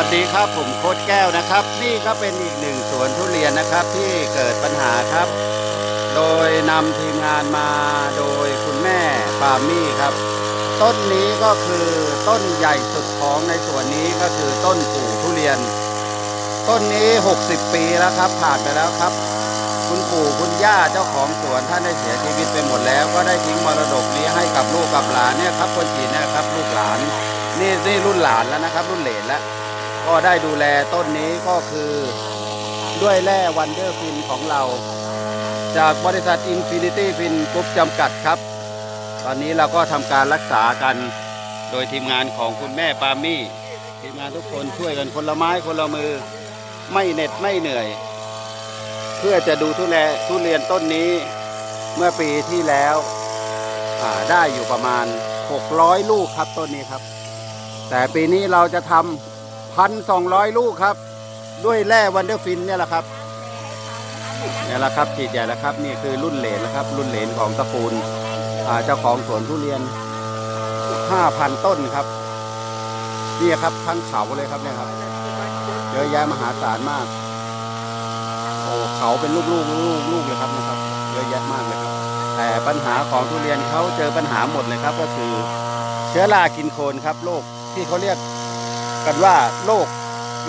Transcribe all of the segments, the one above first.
วัสดีครับ ผมโค้ดแก้วนะครับ นี่ก็เป็นอีกหนึ่งสวนทุเรียนนะครับที่เกิดปัญหาครับ โดยนำทีมงานมาโดยคุณแม่ปามี่ครับ ต้นนี้ก็คือต้นใหญ่สุดของในสวนนี้ก็คือต้นปู่ทุเรียน ต้นนี้ 60 ปีแล้วครับ ผ่านไปแล้วครับ คุณปู่คุณย่าเจ้าของสวนท่านได้เสียชีวิตไปหมดแล้ว ก็ได้ทิ้งมรดกนี้ให้กับลูกกับหลานเนี่ยครับคนจีนนะครับลูกหลานนี่นี่รุ่นหลานแล้วนะครับ รุ่นเหลนแล้ว ก็ได้ดูแลต้นนี้ก็คือด้วยแร่วันเดอร์ฟินของเรา จากบริษัท Infinity Fin กรุ๊ปจำกัดครับ ตอนนี้เราก็ทำการรักษากันโดยทีมงานของคุณแม่ปามี่ ทีมงานทุกคนช่วยกันคนละไม้คนละมือ ไม่เหน็ดไม่เหนื่อย เพื่อจะดูทุเรทุเรียนต้นนี้เมื่อปีที่แล้วได้อยู่ประมาณ 600 ลูกครับต้นนี้ครับ แต่ปีนี้เราจะทำ พันสองร้อยลูกครับ ด้วยแร่วันเดอร์ฟินเนี่ยแหละครับเนี่ยแหละครับฉีดใหญ่แล้วครับนี่คือรุ่นเหลนแล้วครับ รุ่นเหลนของตระกูลเจ้าของสวนทุเรียน5,000ต้นครับนี่ครับทั้งเขาเลยครับเนี่ยครับเยอะแยะมหาศาลมากโอ้เขาเป็นลูกๆลูกๆลูกเลยครับนะครับ เยอะแยะมากเลยครับ แต่ปัญหาของทุเรียนเขาเจอปัญหาหมดเลยครับ ก็คือเชื้อรากินโคนครับโรคที่เขาเรียก กันว่าโรค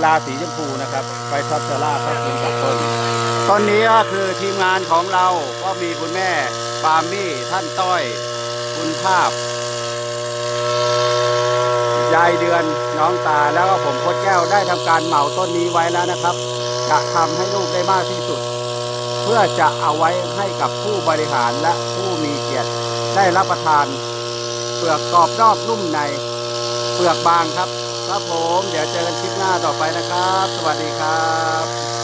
ราสีชมพูนะครับ ไฟทอสเซอร่าก็เป็นกับต้นต้นนี้ก็คือทีมงานของเราก็มีคุณแม่ปามี่ท่านต้อย คุณภาพยายเดือนน้องตาแล้วก็ผมโคดแก้วได้ทำการเหมาต้นนี้ไว้แล้วนะครับ จะทำให้ลูกได้มากที่สุด เพื่อจะเอาไว้ให้กับผู้บริหารและผู้มีเกียรติได้รับประทาน เปลือกกรอบนอกนุ่มใน เปลือกบางครับ ครับผม เดี๋ยวเจอกันคลิปหน้าต่อไปนะครับ สวัสดีครับ